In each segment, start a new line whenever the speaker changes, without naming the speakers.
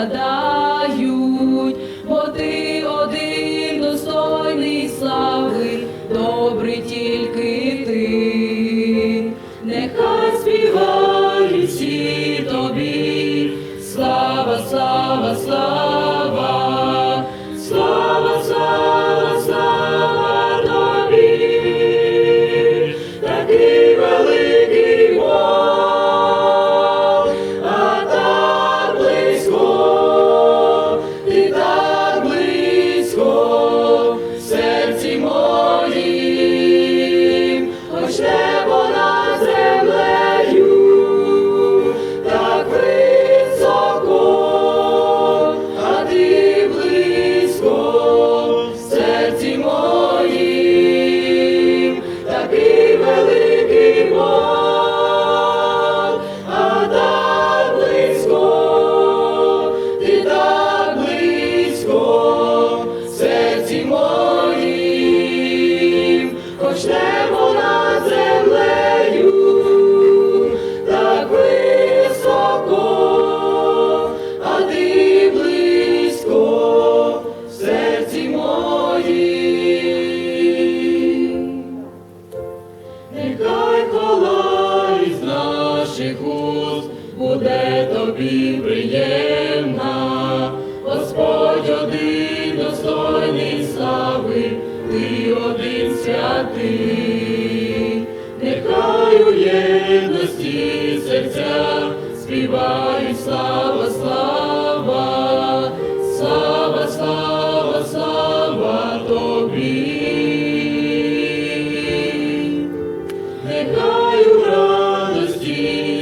Складають, бо ти один достойний слави, добрий тільки ти. Нехай співають всі тобі, слава, слава, слава, наших уст буде тобі приємна, Господь один достойний слави, ти один святий, нехай у єдності серця співають слава, слава,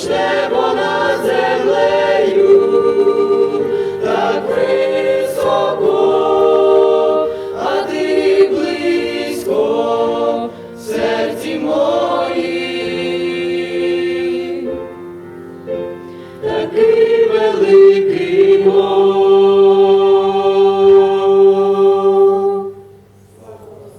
хоч небо над землею, так високо, а ти близько, серці моїм такий великий Бог.